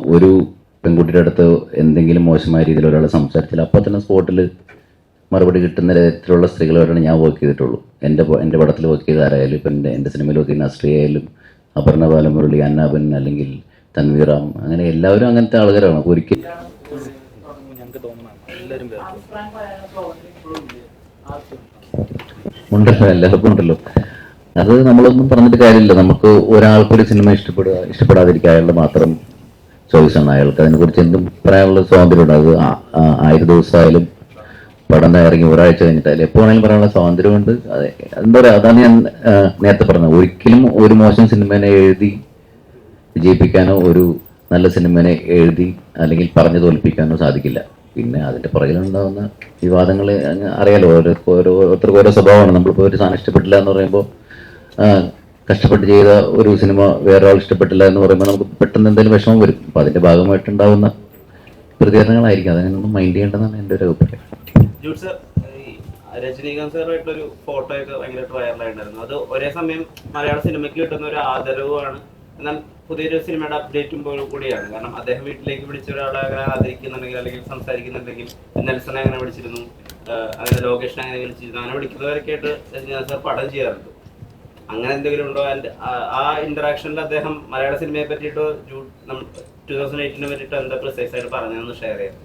ഒരു പെൺകുട്ടിയുടെ അടുത്ത് എന്തെങ്കിലും മോശമായ രീതിയിൽ ഒരാൾ സംസാരിച്ചാൽ അപ്പോൾ തന്നെ സ്പോട്ടിൽ മറുപടി കിട്ടുന്ന തരത്തിലുള്ള സ്ത്രീകളോടാണ് ഞാൻ വർക്ക് ചെയ്തിട്ടുള്ളൂ. എന്റെ എന്റെ പടത്തിൽ വർക്ക് ചെയ്ത ആരായാലും ഇപ്പം എന്റെ എന്റെ സിനിമയിൽ വർക്ക് ചെയ്യുന്ന അസ്ത്രീ ആയാലും അപർണ ബാലമുരളി അന്നാപൻ അല്ലെങ്കിൽ തൻവീറാം അങ്ങനെ എല്ലാവരും അങ്ങനത്തെ ആളുകളാണ് ഒരിക്കലും ഉണ്ടല്ലോ എല്ലാവർക്കും ഉണ്ടല്ലോ. അത് നമ്മളൊന്നും പറഞ്ഞിട്ട് കാര്യമില്ല. നമുക്ക് ഒരാൾക്കൊരു സിനിമ ഇഷ്ടപ്പെടുക ഇഷ്ടപ്പെടാതിരിക്കുക അയാളുടെ മാത്രം ചോയ്സാണ് അയാൾക്ക് അതിനെക്കുറിച്ച് എന്തും പറയാനുള്ള സ്വാതന്ത്ര്യമുണ്ട്. അത് ആയിര ദിവസമായാലും പടം ഇറങ്ങി ഒരാഴ്ച കഴിഞ്ഞിട്ടായാലും എപ്പോൾ വേണമെങ്കിലും പറയാനുള്ള സ്വാതന്ത്ര്യമുണ്ട്. അതെ എന്താ പറയുക അതാണ് ഞാൻ നേരത്തെ പറഞ്ഞത്. ഒരിക്കലും ഒരു മോശം സിനിമേനെ എഴുതി വിജയിപ്പിക്കാനോ ഒരു നല്ല സിനിമേനെ എഴുതി അല്ലെങ്കിൽ പറഞ്ഞു തോൽപ്പിക്കാനോ സാധിക്കില്ല. പിന്നെ അതിന്റെ പുറകിലുണ്ടാകുന്ന വിവാദങ്ങൾ അറിയാലോ. ഓരോ ഓരോ ഓരോ സ്വഭാവമാണ്. നമ്മളിപ്പോൾ ഒരു സാധനം ഇഷ്ടപ്പെട്ടില്ല എന്ന് പറയുമ്പോൾ കഷ്ടപ്പെട്ട് ചെയ്ത ഒരു സിനിമ വേറെ ആൾ ഇഷ്ടപ്പെട്ടില്ല എന്ന് പറയുമ്പോൾ നമുക്ക് പെട്ടെന്ന് എന്തെങ്കിലും വിഷമം വരും. അപ്പം അതിന്റെ ഭാഗമായിട്ടുണ്ടാവുന്ന പ്രതികരണങ്ങളായിരിക്കും. അതിനൊന്നും മൈൻഡ് ചെയ്യേണ്ടതാണ് എന്റെ ഒരു അഭിപ്രായം. രജനീകാന്ത് അത് ഒരേ സമയം മലയാള സിനിമയ്ക്ക് ഒരു എന്നാൽ സിനിമയുടെ അപ്ഡേറ്റും കൂടിയാണ്. കാരണം വീട്ടിലേക്ക് വിളിച്ച ഒരാളെ അല്ലെങ്കിൽ നെൽസൺ അങ്ങനെ വിളിച്ചിരുന്നു? അങ്ങനെ അങ്ങനെ പടം അങ്ങനെ എന്തെങ്കിലും ഉണ്ടോ? ആൻഡ് ആ ഇന്ററാക്ഷനിൽ അദ്ദേഹം മലയാള സിനിമയെ പറ്റിയിട്ടോ ടൂ തൗസൻഡ് എയ്റ്റീനെ പറ്റിയിട്ടോ എന്താ പ്രിസൈസ് ആയിട്ട് പറഞ്ഞതെന്ന് ഷെയർ ചെയ്യാം.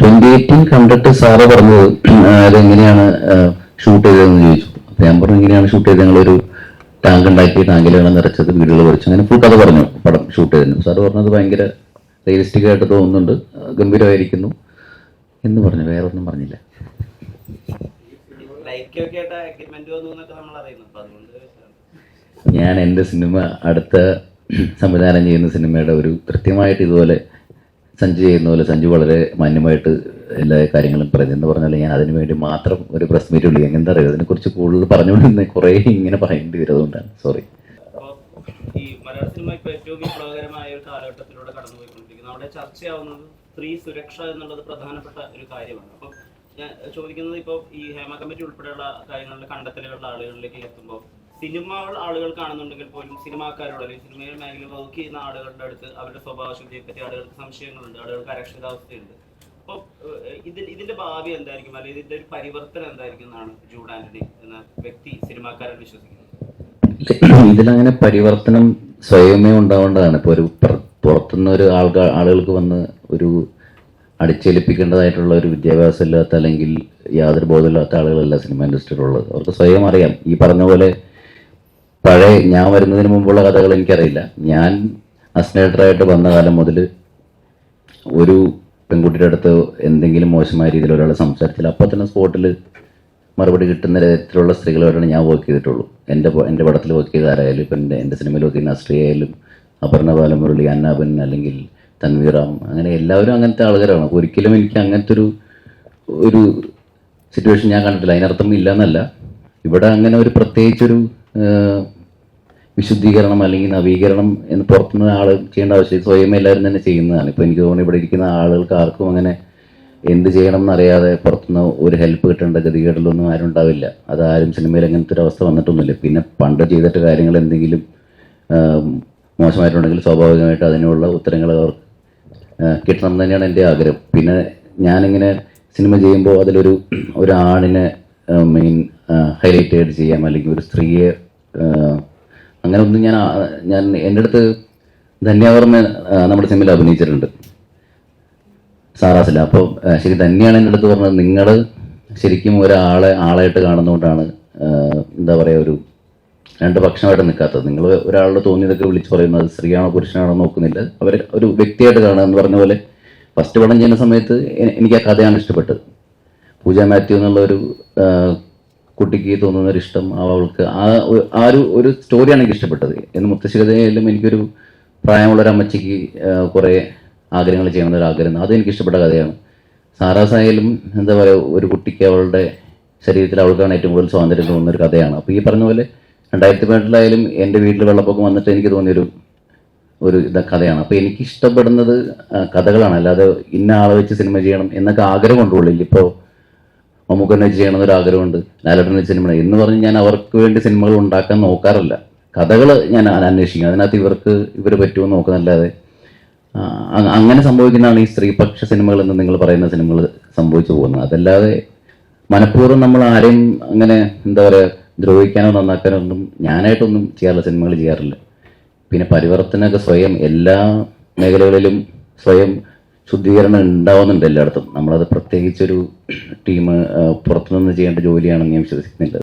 ട്വന്റി എയ്റ്റീൻ കണ്ടിട്ട് സാറ് പറഞ്ഞത് അതെങ്ങനെയാണ് ഷൂട്ട് ചെയ്തതെന്ന് ചോദിച്ചു. അപ്പം ഞാൻ പറഞ്ഞു എങ്ങനെയാണ് ഷൂട്ട് ചെയ്തത്? ഞങ്ങളൊരു ടാങ്ക് ഉണ്ടാക്കി ടാങ്കിലാണ് നിറച്ചത് വീടുകൾ വരച്ചു. അങ്ങനെ ഫുൾ കഥ പറഞ്ഞു പടം ഷൂട്ട് ചെയ്തു സാറ് പറഞ്ഞത് ഭയങ്കര റിയലിസ്റ്റിക് ആയിട്ട് തോന്നുന്നുണ്ട് ഗംഭീരമായിരിക്കുന്നു എന്ന് പറഞ്ഞു വേറെ ഒന്നും പറഞ്ഞില്ല. ലൈക്ക് ഒക്കെ ആയിട്ട് അഗ്രിമെന്റ് വന്നു നമ്മൾ അറിയുന്നു. അപ്പൊ അതുകൊണ്ട് ഞാൻ എന്റെ സിനിമ അടുത്ത സംവിധാനം ചെയ്യുന്ന സിനിമയുടെ ഒരു കൃത്യമായിട്ട് ഇതുപോലെ സഞ്ജു ചെയ്യുന്ന പോലെ സഞ്ജു വളരെ മാന്യമായിട്ട് എല്ലാ കാര്യങ്ങളും പറയുന്നത് എന്ന് പറഞ്ഞാൽ ഞാൻ അതിനു വേണ്ടി മാത്രം ഒരു പ്രസ് മീറ്റ് വിളിക്കും എന്താ അറിയാം? അതിനെക്കുറിച്ച് കൂടുതൽ പറഞ്ഞുകൊണ്ടിരുന്ന കുറേ ഇങ്ങനെ പറയേണ്ടി വരുന്നതുകൊണ്ടാണ്. സോറി ഈ മലയാള സിനിമ ഇപ്പൊ ഏറ്റവും വിപ്ലവകരമായ ഒരു കാലഘട്ടത്തിലൂടെ കടന്നുപോയിക്കൊണ്ടിരിക്കുന്നു. അവിടെ ചർച്ചയാവുന്നത് സ്ത്രീ സുരക്ഷ എന്നുള്ളത് പ്രധാനപ്പെട്ട ഒരു കാര്യമാണ്. അപ്പൊ ഞാൻ ചോദിക്കുന്നത് ഇപ്പോൾ ഈ ഹേമ കമ്മിറ്റി ഉൾപ്പെടെയുള്ള കാര്യങ്ങളുടെ കണ്ടെത്തലുകളുടെ ആളുകളിലേക്ക് എത്തുമ്പോൾ സിനിമകൾ ആളുകൾ കാണുന്നുണ്ടെങ്കിൽ പോലും സിനിമാക്കാരോട് അല്ലെങ്കിൽ സിനിമയിൽ മേഖല വർക്ക് ചെയ്യുന്ന ആളുകളുടെ അടുത്ത് അവരുടെ സ്വഭാവശുദ്ധിയെ പറ്റി ആളുകൾക്ക് സംശയങ്ങളുണ്ട് ആളുകൾക്ക് അരക്ഷിതാവസ്ഥയുണ്ട് അപ്പോൾ ഇതിൽ ഇതിന്റെ ഭാവി എന്തായിരിക്കും? അല്ലെങ്കിൽ ഇതിന്റെ ഒരു പരിവർത്തനം എന്തായിരിക്കും എന്നാണ് ജൂഡ് ആന്റണി എന്ന വ്യക്തി സിനിമാക്കാരൻ വിശ്വസിക്കുന്നത്? ഇതിലങ്ങനെ പരിവർത്തനം സ്വയമേ ഉണ്ടാവേണ്ടതാണ്. ഇപ്പോൾ ഒരു പുറത്തുനിന്ന് ഒരു ആൾക്കാർ ആളുകൾക്ക് വന്ന് ഒരു അടിച്ചേൽപ്പിക്കേണ്ടതായിട്ടുള്ള ഒരു വിദ്യാഭ്യാസം ഇല്ലാത്ത അല്ലെങ്കിൽ യാതൊരു ബോധമില്ലാത്ത ആളുകളല്ല സിനിമ ഇൻഡസ്ട്രിയിലുള്ളത്. അവർക്ക് സ്വയം അറിയാം. ഈ പറഞ്ഞ പോലെ പഴയ ഞാൻ വരുന്നതിന് മുമ്പുള്ള കഥകൾ എനിക്കറിയില്ല. ഞാൻ അസ്നേറ്ററായിട്ട് വന്ന കാലം മുതൽ ഒരു പെൺകുട്ടിയുടെ അടുത്ത് എന്തെങ്കിലും മോശമായ രീതിയിൽ ഒരാൾ സംസാരിച്ചാൽ അപ്പോൾ തന്നെ സ്പോട്ടിൽ മറുപടി കിട്ടുന്ന തരത്തിലുള്ള സ്ത്രീകളോടാണ് ഞാൻ വർക്ക് ചെയ്തിട്ടുള്ളൂ. എന്റെ എന്റെ പടത്തിൽ വർക്ക് ചെയ്ത ആരായാലും ഇപ്പം എന്റെ എന്റെ സിനിമയിൽ വർക്ക് ചെയ്യുന്ന അസ്ട്രീ ആയാലും അപർണ ബാലമുരളി അന്നാബൻ അല്ലെങ്കിൽ തൻവീറാം അങ്ങനെ എല്ലാവരും അങ്ങനത്തെ ആളുകളാണ് അപ്പോൾ ഒരിക്കലും എനിക്ക് അങ്ങനത്തെ ഒരു ഒരു സിറ്റുവേഷൻ ഞാൻ കണ്ടിട്ടില്ല. അതിനർത്ഥം ഇല്ല എന്നല്ല ഇവിടെ അങ്ങനെ ഒരു പ്രത്യേകിച്ചൊരു വിശുദ്ധീകരണം അല്ലെങ്കിൽ നവീകരണം എന്ന് പുറത്തുനിന്ന് ആൾ ചെയ്യേണ്ട ആവശ്യം സ്വയം എല്ലാവരും തന്നെ ചെയ്യുന്നതാണ്. ഇപ്പോൾ എനിക്ക് തോന്നുന്നു ഇവിടെ ഇരിക്കുന്ന ആളുകൾക്ക് ആർക്കും അങ്ങനെ എന്ത് ചെയ്യണം എന്നറിയാതെ പുറത്തുനിന്ന് ഒരു ഹെൽപ്പ് കിട്ടേണ്ട ഗതികേടിലൊന്നും ആരും ഉണ്ടാവില്ല. അത് ആരും സിനിമയിൽ അങ്ങനത്തെ ഒരു അവസ്ഥ വന്നിട്ടൊന്നുമില്ല. പിന്നെ പണ്ട് ചെയ്തിട്ട് കാര്യങ്ങൾ എന്തെങ്കിലും മോശമായിട്ടുണ്ടെങ്കിൽ സ്വാഭാവികമായിട്ട് അതിനുള്ള ഉത്തരങ്ങൾ അവർ ആ, കിട്ടണം തന്നെയാണ് എന്റെ ആഗ്രഹം. പിന്നെ ഞാനിങ്ങനെ സിനിമ ചെയ്യുമ്പോൾ അതിലൊരു ഒരു ആണിനെ മെയിൻ ഹൈലൈറ്റ് ആയിട്ട് ചെയ്യാം. അല്ലെങ്കിൽ ഒരു സ്ത്രീയെ അങ്ങനെ ഒന്നും ഞാൻ ഞാൻ എന്റെ അടുത്ത് ധന്യാവർമ്മ നമ്മുടെ സിനിമയിൽ അഭിനയിച്ചിട്ടുണ്ട്. സാറാസില്ല അപ്പോൾ ശരി തന്നെയാണ് എന്റെ അടുത്ത് പറഞ്ഞത്. നിങ്ങൾ ശരിക്കും ഒരാളെ ആളായിട്ട് കാണുന്നതുകൊണ്ടാണ് എന്താ പറയുക ഒരു രണ്ട് പക്ഷമായിട്ട് നിൽക്കാത്തത്. നിങ്ങൾ ഒരാളുടെ തോന്നിയതൊക്കെ വിളിച്ച് പറയുന്നത് സ്ത്രീയാണോ പുരുഷനാണോ നോക്കുന്നില്ല. അവർ ഒരു വ്യക്തിയായിട്ട് കാണുക എന്ന് പറഞ്ഞ പോലെ ഫസ്റ്റ് പടം ചെയ്യുന്ന സമയത്ത് എനിക്ക് ആ കഥയാണ് ഇഷ്ടപ്പെട്ടത്. പൂജ മാത്യു എന്നുള്ള ഒരു കുട്ടിക്ക് തോന്നുന്ന ഒരു ഇഷ്ടം അവൾക്ക്. ആ ആ ഒരു ഒരു സ്റ്റോറിയാണ് എനിക്ക് ഇഷ്ടപ്പെട്ടത്. എന്ന് മുത്തശ്ശികഥയിലും എനിക്കൊരു പ്രായമുള്ള ഒരു അമ്മച്ചിക്ക് കുറേ ആഗ്രഹങ്ങൾ ചെയ്യണം ഒരു ആഗ്രഹം. അത് എനിക്ക് ഇഷ്ടപ്പെട്ട കഥയാണ്. സാറാസായാലും എന്താ പറയുക ഒരു കുട്ടിക്ക് അവളുടെ ശരീരത്തിൽ അവൾക്കാണ് ഏറ്റവും കൂടുതൽ സ്വാതന്ത്ര്യം തോന്നുന്ന ഒരു കഥയാണ്. അപ്പോൾ ഈ പറഞ്ഞ പോലെ രണ്ടായിരത്തി പതിനെട്ടിലായാലും എന്റെ വീട്ടിൽ വെള്ളപ്പൊക്കം വന്നിട്ട് എനിക്ക് തോന്നിയൊരു ഒരു ഇത കഥയാണ്. അപ്പോൾ എനിക്ക് ഇഷ്ടപ്പെടുന്നത് കഥകളാണ്. അല്ലാതെ ഇന്ന ആളെ വെച്ച് സിനിമ ചെയ്യണം എന്നൊക്കെ ആഗ്രഹമുണ്ട് ഉള്ളിൽ ഇപ്പോൾ മമ്മൂക്കനെ ചെയ്യണം എന്നൊരു ആഗ്രഹമുണ്ട്. ലാലട്ടനെ സിനിമ എന്ന് പറഞ്ഞ് ഞാൻ അവർക്ക് വേണ്ടി സിനിമകൾ ഉണ്ടാക്കാൻ നോക്കാറില്ല. കഥകൾ ഞാൻ അന്വേഷിക്കും. അതിനകത്ത് ഇവർക്ക് ഇവർ പറ്റുമോ നോക്കുന്നല്ലാതെ അങ്ങനെ സംഭവിക്കുന്നതാണ് ഈ സ്ത്രീപക്ഷ സിനിമകൾ എന്ന് നിങ്ങൾ പറയുന്ന സിനിമകൾ സംഭവിച്ചു പോകുന്നത്. അതല്ലാതെ മനഃപൂർവം നമ്മൾ ആരെയും അങ്ങനെ എന്താ പറയുക ദ്രോഹിക്കാനോ നന്നാക്കാനോ ഒന്നും ഞാനായിട്ടൊന്നും ചെയ്യാറില്ല സിനിമകൾ ചെയ്യാറില്ല. പിന്നെ പരിവർത്തനമൊക്കെ സ്വയം എല്ലാ മേഖലകളിലും സ്വയം ശുദ്ധീകരണം ഉണ്ടാവുന്നുണ്ട് എല്ലായിടത്തും. നമ്മളത് പ്രത്യേകിച്ചൊരു ടീം പുറത്തുനിന്ന് ചെയ്യേണ്ട ജോലിയാണെന്ന് ഞാൻ വിശ്വസിക്കുന്നില്ല.